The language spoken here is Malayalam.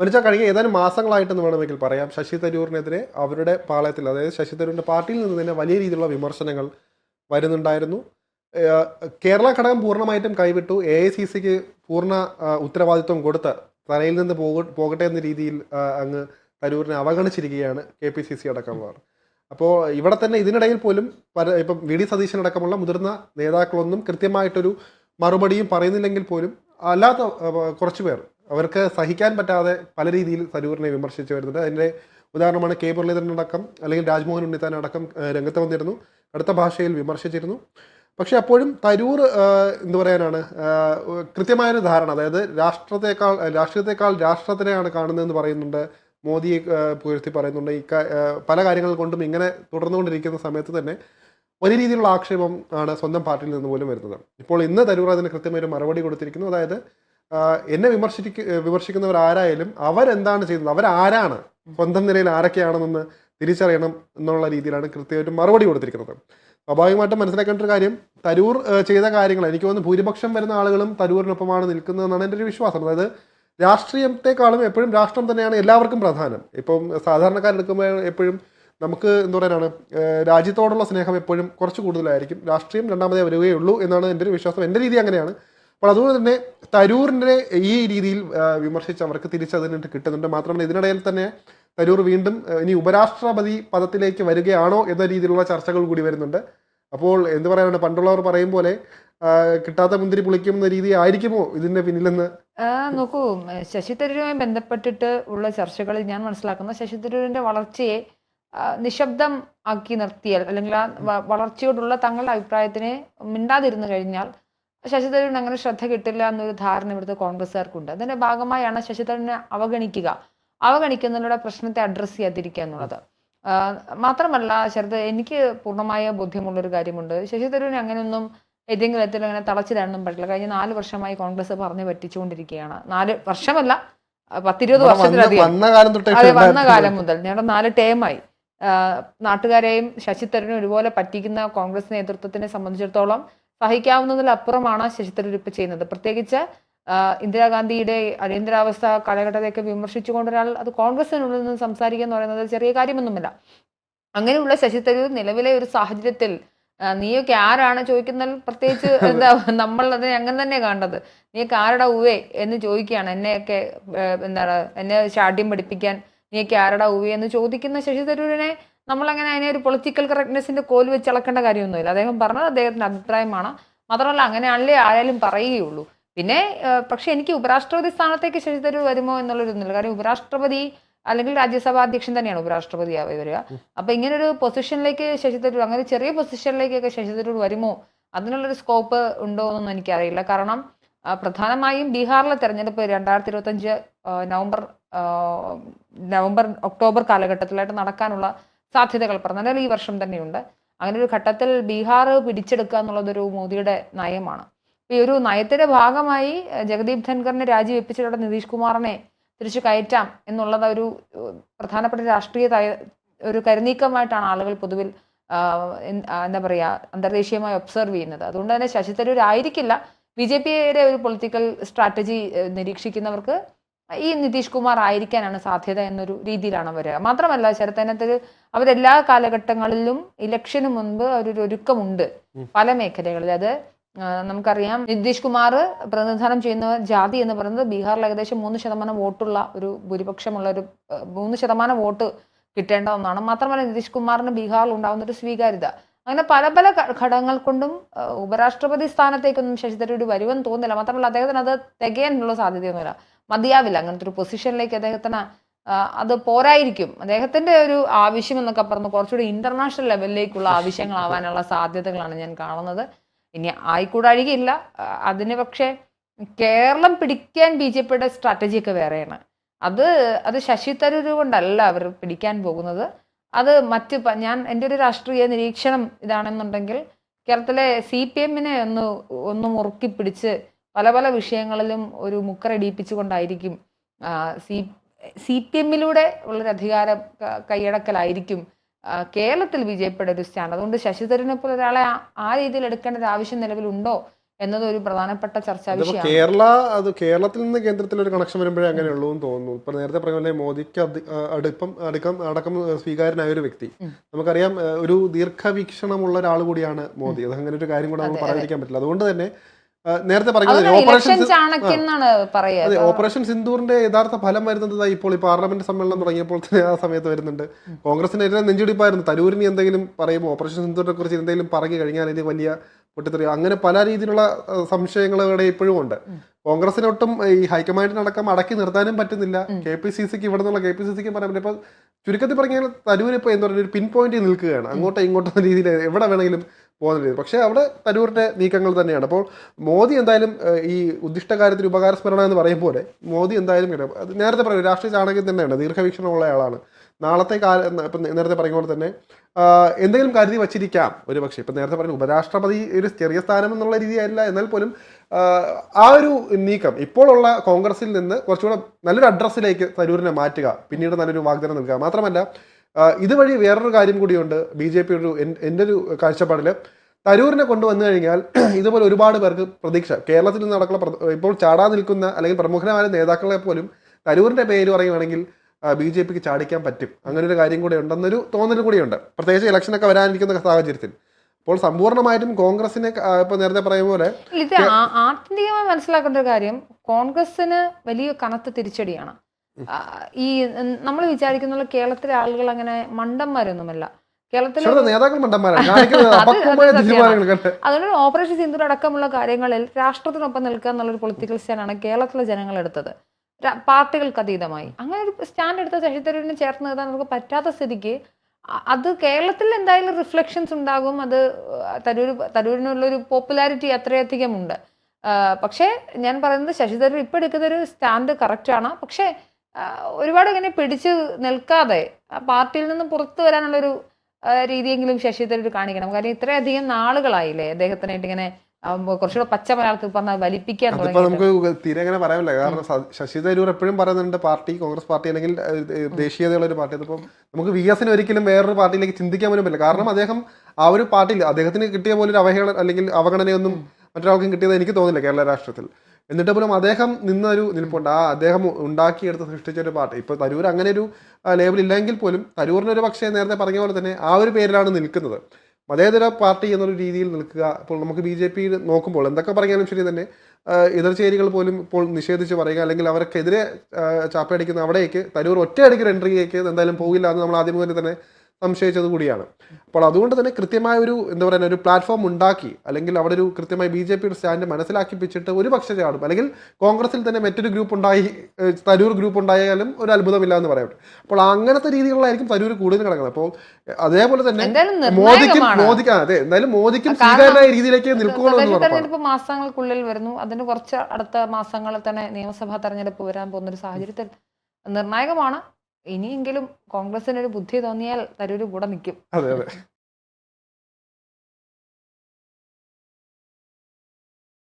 മനുഷ്യ കഴിഞ്ഞ ഏതാനും മാസങ്ങളായിട്ടെന്ന് വേണമെങ്കിൽ പറയാം. ശശി തരൂറിനെതിരെ അവരുടെ പാളയത്തിൽ അതായത് ശശി തരൂരിന്റെ പാർട്ടിയിൽ നിന്ന് തന്നെ വലിയ രീതിയിലുള്ള വിമർശനങ്ങൾ വരുന്നുണ്ടായിരുന്നു. കേരള ഘടകം പൂർണമായിട്ടും കൈവിട്ടു. എ ഐ സി സിക്ക് പൂർണ ഉത്തരവാദിത്വം കൊടുത്ത് തലയിൽ നിന്ന് പോക- പോകട്ടെ എന്ന രീതിയിൽ അങ്ങ് തരൂരിനെ അവഗണിച്ചിരിക്കുകയാണ് കെ പി സി സി അടക്കമുള്ളവർ. അപ്പോൾ ഇവിടെ തന്നെ ഇതിനിടയിൽ പോലും പല ഇപ്പം വി ഡി സതീശൻ അടക്കമുള്ള മുതിർന്ന നേതാക്കളൊന്നും കൃത്യമായിട്ടൊരു മറുപടിയും പറയുന്നില്ലെങ്കിൽ പോലും അല്ലാത്ത കുറച്ച് പേർ അവർക്ക് സഹിക്കാൻ പറ്റാതെ പല രീതിയിൽ തരൂരിനെ വിമർശിച്ചു വരുന്നുണ്ട്. അതിന്റെ ഉദാഹരണമാണ് കെ മുരളീധരൻ അടക്കം അല്ലെങ്കിൽ രാജ്മോഹൻ ഉണ്ണിത്താൻ അടക്കം രംഗത്ത് വന്നിരുന്നു. കടുത്ത ഭാഷയിൽ വിമർശിച്ചിരുന്നു. പക്ഷെ അപ്പോഴും തരൂർ എന്ത് പറയാനാണ് കൃത്യമായൊരു ധാരണ അതായത് രാഷ്ട്രത്തെക്കാൾ രാഷ്ട്രീയത്തെക്കാൾ രാഷ്ട്രത്തിനെയാണ് കാണുന്നതെന്ന് പറയുന്നുണ്ട് മോദിയെ പുയർത്തി പറയുന്നുണ്ട്. ഈ പല കാര്യങ്ങൾ കൊണ്ടും ഇങ്ങനെ തുടർന്നുകൊണ്ടിരിക്കുന്ന സമയത്ത് തന്നെ വലിയ രീതിയിലുള്ള ആക്ഷേപം ആണ് സ്വന്തം പാർട്ടിയിൽ നിന്ന് പോലും വരുന്നത്. ഇപ്പോൾ ഇന്ന് തരൂർ അതിന് കൃത്യമായൊരു മറുപടി കൊടുത്തിരിക്കുന്നു. അതായത് എന്നെ വിമർശിക്ക വിമർശിക്കുന്നവർ ആരായാലും അവരെന്താണ് ചെയ്യുന്നത്? അവരാരാണ്? സ്വന്തം നിലയിൽ ആരൊക്കെയാണെന്നൊന്ന് തിരിച്ചറിയണം എന്നുള്ള രീതിയിലാണ് കൃത്യമായിട്ട് മറുപടി കൊടുത്തിരിക്കുന്നത്. സ്വാഭാവികമായിട്ടും മനസ്സിലാക്കേണ്ട ഒരു കാര്യം തരൂർ ചെയ്ത കാര്യങ്ങൾ എനിക്ക് തോന്നുന്നു ഭൂരിപക്ഷം വരുന്ന ആളുകളും തരൂരിനൊപ്പമാണ് നിൽക്കുന്നതെന്നാണ് എന്റെ ഒരു വിശ്വാസം. അതായത് രാഷ്ട്രീയത്തെക്കാളും എപ്പോഴും രാഷ്ട്രം തന്നെയാണ് എല്ലാവർക്കും പ്രധാനം. ഇപ്പം സാധാരണക്കാരെടുക്കുമ്പോൾ എപ്പോഴും നമുക്ക് എന്താ പറയാനാണ് രാജ്യത്തോടുള്ള സ്നേഹം എപ്പോഴും കുറച്ച് കൂടുതലായിരിക്കും. രാഷ്ട്രീയം രണ്ടാമതേ വരികയുള്ളൂ എന്നാണ് എന്റെ ഒരു വിശ്വാസം. എന്റെ രീതി അങ്ങനെയാണ്. അപ്പോൾ അതുപോലെ തന്നെ തരൂരിനെ ഈ രീതിയിൽ വിമർശിച്ച് അവർക്ക് തിരിച്ചതിനായിട്ട് കിട്ടുന്നുണ്ട്. മാത്രമല്ല ഇതിനിടയിൽ തന്നെ തരൂർ വീണ്ടും ഇനി ഉപരാഷ്ട്രപതി പദത്തിലേക്ക് വരികയാണോ എന്ന രീതിയിലുള്ള ചർച്ചകൾ കൂടി വരുന്നുണ്ട്. അപ്പോൾ എന്ത് പറയാനാണ്? പണ്ടുള്ളവർ പറയും പോലെ കിട്ടാത്ത മുന്തിരി പുളിക്കുന്ന രീതി ആയിരിക്കുമോ ഇതിന്റെ പിന്നിലെന്ന്? നോക്കൂ ശശി തരൂരുമായി ബന്ധപ്പെട്ടിട്ട് ഉള്ള ചർച്ചകളിൽ ഞാൻ മനസ്സിലാക്കുന്ന ശശി തരൂരിന്റെ വളർച്ചയെ നിശബ്ദം ആക്കി നിർത്തിയാൽ അല്ലെങ്കിൽ ആ വളർച്ചയോടുള്ള തങ്ങളുടെ അഭിപ്രായത്തിനെ മിണ്ടാതിരുന്നു കഴിഞ്ഞാൽ ശശി തരൂരിന് അങ്ങനെ ശ്രദ്ധ കിട്ടില്ല എന്നൊരു ധാരണ ഇവിടുത്തെ കോൺഗ്രസ്സുകാർക്കുണ്ട്. അതിന്റെ ഭാഗമായാണ് ശശി തരൂരിനെ അവഗണിക്കുക. അവഗണിക്കുന്നതിലൂടെ പ്രശ്നത്തെ അഡ്രസ്സ് ചെയ്യാതിരിക്കുക എന്നുള്ളത്. മാത്രമല്ല ശരത് എനിക്ക് പൂർണമായ ബോധ്യമുള്ളൊരു കാര്യമുണ്ട്. ശശി തരൂരിന് അങ്ങനെയൊന്നും ഏതെങ്കിലും തരത്തിൽ അങ്ങനെ തളച്ചിടാനൊന്നും പറ്റില്ല. കഴിഞ്ഞ നാല് വർഷമായി കോൺഗ്രസ് പറഞ്ഞു പറ്റിച്ചുകൊണ്ടിരിക്കുകയാണ്. നാല് വർഷമല്ല പത്തിരുപത് വർഷത്തിലധികം. അതെ വന്ന കാലം മുതൽ. ഞങ്ങളുടെ നാല് ടേമായി നാട്ടുകാരെയും ശശി തരൂരിനെ ഒരുപോലെ പറ്റിക്കുന്ന കോൺഗ്രസ് നേതൃത്വത്തിനെ സംബന്ധിച്ചിടത്തോളം സഹിക്കാവുന്നതിലപ്പുറമാണ് ശശി തരൂർ ഇപ്പൊ ചെയ്യുന്നത്. പ്രത്യേകിച്ച് ഇന്ദിരാഗാന്ധിയുടെ അടിയന്തരാവസ്ഥ കാലഘട്ടത്തെയൊക്കെ വിമർശിച്ചുകൊണ്ട് ഒരാൾ അത് കോൺഗ്രസിനുള്ളിൽ നിന്ന് സംസാരിക്കുക എന്ന് പറയുന്നത് ചെറിയ കാര്യമൊന്നുമില്ല. അങ്ങനെയുള്ള ശശി തരൂർ നിലവിലെ ഒരു സാഹചര്യത്തിൽ നീയൊക്കെ ആരാണ് ചോദിക്കുന്നതിൽ പ്രത്യേകിച്ച് എന്താ നമ്മൾ അതിനെ അങ്ങനെ തന്നെ കണ്ടത് നീയൊക്കെ ആരുടെ ഉവേ എന്ന് ചോദിക്കുകയാണ്. എന്നെയൊക്കെ എന്താണ് എന്നെ ശാഠ്യം പഠിപ്പിക്കാൻ നീയൊക്കെ ആരുടെ ഉവേ എന്ന് ചോദിക്കുന്ന ശശി തരൂരിനെ നമ്മളങ്ങനെ അതിനെ ഒരു പൊളിറ്റിക്കൽ കറക്റ്റ്നെസിന്റെ കോൽ വെച്ച് ഇളക്കേണ്ട കാര്യമൊന്നുമില്ല. അദ്ദേഹം പറഞ്ഞത് അദ്ദേഹത്തിന്റെ അഭിപ്രായമാണ്. മാത്രമല്ല അങ്ങനെയാണല്ലേ ആയാലും പറയുകയുള്ളൂ. പിന്നെ പക്ഷേ എനിക്ക് ഉപരാഷ്ട്രപതി സ്ഥാനത്തേക്ക് ശശി തരൂർ വരുമോ എന്നുള്ളൊരിതൊന്നുമില്ല കാര്യം ഉപരാഷ്ട്രപതി അല്ലെങ്കിൽ രാജ്യസഭാ അധ്യക്ഷൻ തന്നെയാണ് ഉപരാഷ്ട്രപതി വരിക. അപ്പൊ ഇങ്ങനെ ഒരു പൊസിഷനിലേക്ക് ശശി തരൂർ അങ്ങനെ ചെറിയ പൊസിഷനിലേക്കൊക്കെ ശശി തരൂർ വരുമോ? അതിനുള്ളൊരു സ്കോപ്പ് ഉണ്ടോ എന്നൊന്നും എനിക്കറിയില്ല. കാരണം പ്രധാനമായും ബീഹാറിലെ തെരഞ്ഞെടുപ്പ് രണ്ടായിരത്തി ഇരുപത്തഞ്ച് നവംബർ നവംബർ ഒക്ടോബർ കാലഘട്ടത്തിലായിട്ട് നടക്കാനുള്ള സാധ്യതകൾ പറഞ്ഞാൽ ഈ വർഷം തന്നെയുണ്ട്. അങ്ങനെ ഒരു ഘട്ടത്തിൽ ബീഹാർ പിടിച്ചെടുക്കുക എന്നുള്ളതൊരു മോദിയുടെ നയമാണ്. ഈ ഒരു നയത്തിന്റെ ഭാഗമായി ജഗദീപ് ധൻഖറിനെ രാജിവെപ്പിച്ചിട്ടുള്ള നിതീഷ് കുമാറിനെ തിരിച്ചു കയറ്റാം എന്നുള്ളത് ഒരു പ്രധാനപ്പെട്ട രാഷ്ട്രീയ ഒരു കരുനീക്കമായിട്ടാണ് ആളുകൾ പൊതുവിൽ എന്താ പറയാ അന്തർദേശീയമായി ഒബ്സർവ് ചെയ്യുന്നത്. അതുകൊണ്ട് തന്നെ ശശി തരൂർ ആയിരിക്കില്ല ബി ജെ പിയുടെ ഒരു പൊളിറ്റിക്കൽ സ്ട്രാറ്റജി നിരീക്ഷിക്കുന്നവർക്ക് ഈ നിതീഷ് കുമാർ ആയിരിക്കാനാണ് സാധ്യത എന്നൊരു രീതിയിലാണ് വരിക. മാത്രമല്ല ശരത്തനത്തിൽ അവരെല്ലാ കാലഘട്ടങ്ങളിലും ഇലക്ഷന് മുൻപ് അവരൊരു ഒരുക്കമുണ്ട് പല മേഖലകളിൽ. അത് നമുക്കറിയാം നിതീഷ് കുമാർ പ്രതിനിധാനം ചെയ്യുന്ന ജാതി എന്ന് പറയുന്നത് ബീഹാറിൽ ഏകദേശം മൂന്ന് ശതമാനം വോട്ടുള്ള ഒരു ഭൂരിപക്ഷമുള്ള ഒരു മൂന്ന് ശതമാനം വോട്ട് കിട്ടേണ്ട ഒന്നാണ്. മാത്രമല്ല നിതീഷ് കുമാറിന് ബീഹാറിൽ ഉണ്ടാകുന്ന ഒരു സ്വീകാര്യത. അങ്ങനെ പല പല ഘടകങ്ങൾ കൊണ്ടും ഉപരാഷ്ട്രപതി സ്ഥാനത്തേക്കൊന്നും ശശി തരൂർ വരുമെന്ന് തോന്നുന്നില്ല. മാത്രമല്ല അദ്ദേഹത്തിന് അത് തികയാനുള്ള സാധ്യതയൊന്നുമില്ല. മതിയാവില്ല. അങ്ങനത്തെ ഒരു പൊസിഷനിലേക്ക് അദ്ദേഹത്തിന് അത് പോരായിരിക്കും. അദ്ദേഹത്തിന്റെ ഒരു ആവശ്യം എന്നൊക്കെ പറഞ്ഞ് കുറച്ചുകൂടി ഇന്റർനാഷണൽ ലെവലിലേക്കുള്ള ആവശ്യങ്ങളാവാനുള്ള സാധ്യതകളാണ് ഞാൻ കാണുന്നത്. ഇനി ആയിക്കൂടാഴികയില്ല. അതിന് പക്ഷേ കേരളം പിടിക്കാൻ ബി ജെ പിയുടെ സ്ട്രാറ്റജിയൊക്കെ വേറെയാണ്. അത് അത് ശശി തരൂർ കൊണ്ടല്ല അവർ പിടിക്കാൻ പോകുന്നത്. അത് മറ്റ് ഞാൻ എന്റെ ഒരു രാഷ്ട്രീയ നിരീക്ഷണം ഇതാണെന്നുണ്ടെങ്കിൽ കേരളത്തിലെ സി പി എമ്മിനെ ഒന്ന് ഒന്ന് മുറുക്കി പിടിച്ച് പല പല വിഷയങ്ങളിലും ഒരു മുക്കറടിപ്പിച്ചുകൊണ്ടായിരിക്കും സി സി പി എമ്മിലൂടെ ഉള്ളൊരു അധികാര കൈയടക്കലായിരിക്കും കേരളത്തിൽ വിജയപ്പെട്ട ഒരു സ്റ്റാൻഡ്. അതുകൊണ്ട് ശശി തരൂരിനെ പോലെ ഒരാളെ ആ- രീതിയിൽ എടുക്കേണ്ട ഒരു ആവശ്യം നിലവിലുണ്ടോ എന്നത് ഒരു പ്രധാനപ്പെട്ട ചർച്ചാ വിഷയം കേരള അത് കേരളത്തിൽ നിന്ന് കേന്ദ്രത്തിൽ ഒരു കണക്ഷൻ വരുമ്പോഴേ അങ്ങനെ ഉള്ളൂ എന്ന് തോന്നുന്നു. ഇപ്പൊ നേരത്തെ പറഞ്ഞ പോലെ മോദിക്ക് അടുപ്പം അടുക്കം അടക്കം സ്വീകാര്യനായ ഒരു വ്യക്തി. നമുക്കറിയാം ഒരു ദീർഘവീക്ഷണമുള്ള ഒരാൾ കൂടിയാണ് മോദി. അത് അങ്ങനെ ഒരു കാര്യം കൂടെ നമുക്ക്. പറയാതിരിക്കാൻ പറ്റില്ല. അതുകൊണ്ട് തന്നെ നേരത്തെ പറഞ്ഞ ഓപ്പറേഷൻ ഓപ്പറേഷൻ സിന്ദൂറിന്റെ യഥാർത്ഥ ഫലം വരുന്നത് ഇപ്പോൾ ഈ പാർലമെന്റ് സമ്മേളനം തുടങ്ങിയപ്പോൾ തന്നെ ആ സമയത്ത് വരുന്നുണ്ട്. കോൺഗ്രസിനെതിരെ നെഞ്ചിടിപ്പായിരുന്നു. തരൂരിന് എന്തെങ്കിലും പറയുമ്പോൾ ഓപ്പറേഷൻ സിന്ദൂറിനെ കുറിച്ച് എന്തെങ്കിലും പറഞ്ഞു കഴിഞ്ഞാൽ ഇത് വലിയ പൊട്ടിത്തെറിയും അങ്ങനെ പല രീതിയിലുള്ള സംശയങ്ങൾ ഇവിടെ ഇപ്പോഴും ഉണ്ട്. കോൺഗ്രസിനൊട്ടും ഈ ഹൈക്കമാൻഡിനടക്കം അടക്കി നിർത്താനും പറ്റുന്നില്ല. കെ പി സി സിക്ക് ഇവിടെ നിന്നുള്ള കെ പി സി സിക്ക് പറയാൻ പറ്റില്ല. ഇപ്പൊ ചുരുക്കത്തിൽ പറഞ്ഞാൽ തരൂർ ഇപ്പൊ എന്താ പറയുക ഒരു പിൻ പോയിന്റിൽ നിൽക്കുകയാണ്. അങ്ങോട്ടോ ഇങ്ങോട്ടോ രീതിയിൽ എവിടെ വേണമെങ്കിലും പോകുന്ന രീതി. പക്ഷേ അവിടെ തരൂരിന്റെ നീക്കങ്ങൾ തന്നെയാണ്. അപ്പോൾ മോദി എന്തായാലും ഈ ഉദ്ദിഷ്ട കാര്യത്തിൽ ഉപകാരസ്മരണ എന്ന് പറയും പോലെ മോദി എന്തായാലും അത് നേരത്തെ പറയും രാഷ്ട്രീയ ചാണകം തന്നെയാണ്. ദീർഘവീക്ഷണമുള്ള ആളാണ്. നാളത്തെ കാലം ഇപ്പം നേരത്തെ പറഞ്ഞ പോലെ തന്നെ എന്തെങ്കിലും കരുതി വച്ചിരിക്കാം ഒരു പക്ഷേ. ഇപ്പം നേരത്തെ പറഞ്ഞ ഉപരാഷ്ട്രപതി ഒരു ചെറിയ സ്ഥാനം എന്നുള്ള രീതിയല്ല. എന്നാൽ പോലും ആ, ഒരു നീക്കം ഇപ്പോഴുള്ള കോൺഗ്രസിൽ നിന്ന് കുറച്ചുകൂടെ നല്ലൊരു അഡ്രസ്സിലേക്ക് തരൂരിനെ മാറ്റുക. പിന്നീട് നല്ലൊരു വാഗ്ദാനം നൽകുക. മാത്രമല്ല ഇതുവഴി വേറൊരു കാര്യം കൂടിയുണ്ട്. ബി ജെ പി ഒരു എൻ- എന്റെ ഒരു കാഴ്ചപ്പാടിൽ തരൂരിനെ കൊണ്ടുവന്നു കഴിഞ്ഞാൽ ഇതുപോലെ ഒരുപാട് പേർക്ക് പ്രതീക്ഷ. കേരളത്തിൽ നിന്ന് നടക്കുന്ന ഇപ്പോൾ ചാടാൻ നിൽക്കുന്ന അല്ലെങ്കിൽ പ്രമുഖരായ നേതാക്കളെ പോലും തരൂരിന്റെ പേര് പറയുകയാണെങ്കിൽ ബി ജെ പിക്ക് ചാടിക്കാൻ പറ്റും. അങ്ങനെ ഒരു കാര്യം കൂടെ ഉണ്ടെന്നൊരു തോന്നൽ കൂടിയുണ്ട്. പ്രത്യേകിച്ച് ഇലക്ഷനൊക്കെ വരാനിരിക്കുന്ന സാഹചര്യത്തിൽ. അപ്പോൾ സമ്പൂർണമായിട്ടും കോൺഗ്രസിനെ ഇപ്പൊ നേരത്തെ പറയുന്ന പോലെ ആത്യന്തികമായി മനസ്സിലാക്കേണ്ട ഒരു കാര്യം കോൺഗ്രസിന് വലിയ കനത്ത തിരിച്ചടിയാണ്. ഈ നമ്മൾ വിചാരിക്കുന്ന കേരളത്തിലെ ആളുകൾ അങ്ങനെ മണ്ടന്മാരൊന്നുമല്ല. കേരളത്തിലെ. അതുകൊണ്ട് ഓപ്പറേഷൻ സിന്ദൂർ അടക്കമുള്ള കാര്യങ്ങളിൽ രാഷ്ട്രത്തിനൊപ്പം നിൽക്കുക എന്നുള്ളൊരു പൊളിറ്റിക്കൽ സ്റ്റാൻഡാണ് കേരളത്തിലെ ജനങ്ങൾ എടുത്തത്. പാർട്ടികൾക്ക് അതീതമായി. അങ്ങനെ ഒരു സ്റ്റാൻഡ് എടുത്ത ശശി തരൂരിനെ ചേർത്ത് നിർത്താൻ നമുക്ക് പറ്റാത്ത സ്ഥിതിക്ക് അത് കേരളത്തിൽ എന്തായാലും റിഫ്ലക്ഷൻസ് ഉണ്ടാകും. അത് തരൂർ തരൂരിനുള്ളൊരു പോപ്പുലാരിറ്റി അത്രയധികം ഉണ്ട്. പക്ഷേ ഞാൻ പറയുന്നത് ശശി തരൂർ ഇപ്പം എടുക്കുന്ന ഒരു സ്റ്റാൻഡ് കറക്റ്റാണ് പക്ഷേ ഒരുപാട് ഇങ്ങനെ പിടിച്ച് നിൽക്കാതെ ആ പാർട്ടിയിൽ നിന്ന് പുറത്തു വരാനുള്ളൊരു രീതിയെങ്കിലും ശശി തരൂർ കാണിക്കണം. കാര്യം ഇത്രയധികം നാളുകളായില്ലേ അദ്ദേഹത്തിനായിട്ട് ഇങ്ങനെ കുറച്ചുകൂടെ പച്ച മലയാളത്തിൽ പറഞ്ഞാൽ വലിപ്പിക്കാൻ തുടങ്ങി നമുക്ക് തീരെ അങ്ങനെ പറയാനില്ല. കാരണം ശശി തരൂർ എപ്പോഴും പറയുന്നുണ്ട് പാർട്ടി കോൺഗ്രസ് പാർട്ടി അല്ലെങ്കിൽ ദേശീയതയുള്ള ഒരു പാർട്ടി. അതിപ്പം നമുക്ക് വി എസിന് ഒരിക്കലും വേറൊരു പാർട്ടിയിലേക്ക് ചിന്തിക്കാൻ പോലും പറ്റില്ല. കാരണം അദ്ദേഹം ആ ഒരു പാർട്ടിയിൽ അദ്ദേഹത്തിന് കിട്ടിയ പോലെ ഒരു അവഹേളന അല്ലെങ്കിൽ അവഗണനയൊന്നും മറ്റൊരാൾക്കും കിട്ടിയത് എനിക്ക് തോന്നില്ല കേരള രാഷ്ട്രത്തിൽ എന്നിട്ട് പോലും അദ്ദേഹം നിന്നൊരു നിൽപ്പുണ്ട്. ആ അദ്ദേഹം ഉണ്ടാക്കിയെടുത്ത് സൃഷ്ടിച്ച ഒരു പാർട്ടി ഇപ്പൊ തരൂർ അങ്ങനെ ഒരു ലേബിൾ ഇല്ലെങ്കിൽ പോലും തരൂറിന് ഒരു പക്ഷേ നേരത്തെ പറഞ്ഞ പോലെ തന്നെ ആ ഒരു പേരിലാണ് നിൽക്കുന്നത്. മതേതര പാർട്ടി എന്നൊരു രീതിയിൽ നിൽക്കുക. ഇപ്പോൾ നമുക്ക് ബി ജെ പി നോക്കുമ്പോൾ എന്തൊക്കെ പറഞ്ഞാലും ശരി തന്നെ എതിർചേരികൾ പോലും ഇപ്പോൾ നിഷേധിച്ച് പറയുക അല്ലെങ്കിൽ അവർക്കെതിരെ ചാപ്പയടിക്കുന്ന അവിടേക്ക് തരൂർ ഒറ്റയടിക്ക് ഒരു എൻട്രിയിലേക്ക് എന്തായാലും പോകില്ല എന്ന് നമ്മൾ ആദ്യം തന്നെ സംശയിച്ചത് കൂടിയാണ്. അപ്പോൾ അതുകൊണ്ട് തന്നെ കൃത്യമായ ഒരു എന്താ പറയുക ഒരു പ്ലാറ്റ്ഫോം ഉണ്ടാക്കി അല്ലെങ്കിൽ അവിടെ ഒരു കൃത്യമായി ബി ജെ പിയുടെ സ്റ്റാൻഡ് മനസ്സിലാക്കിപ്പിച്ചിട്ട് ഒരു പക്ഷേ ചാടും. അല്ലെങ്കിൽ കോൺഗ്രസിൽ തന്നെ മറ്റൊരു ഗ്രൂപ്പ് ഉണ്ടായി തരൂർ ഗ്രൂപ്പ് ഉണ്ടായാലും ഒരു അത്ഭുതമില്ല എന്ന് പറയട്ടെ അപ്പോൾ അങ്ങനത്തെ രീതികളിലായിരിക്കും തരൂർ കൂടുതൽ കിടക്കുന്നത്. അപ്പോൾ അതേപോലെ തന്നെ മോദിക്കും മോദിക്ക് അതെ എന്തായാലും മോദിക്കും സ്വീകാര്യമായ രീതിയിലേക്ക് നിൽക്കുകയുള്ളൂ മാസങ്ങൾക്കുള്ളിൽ വരുന്നു. അതിന് കുറച്ച് അടുത്ത മാസങ്ങളിൽ തന്നെ നിയമസഭാ തെരഞ്ഞെടുപ്പ് വരാൻ പോകുന്ന ഒരു സാഹചര്യത്തിൽ നിർണായകമാണ്. ഇനിയെങ്കിലും കോൺഗ്രസിന് ഒരു ബുദ്ധി തോന്നിയാൽ തരൂര് കൂടെ നിൽക്കും അതെ അതെ.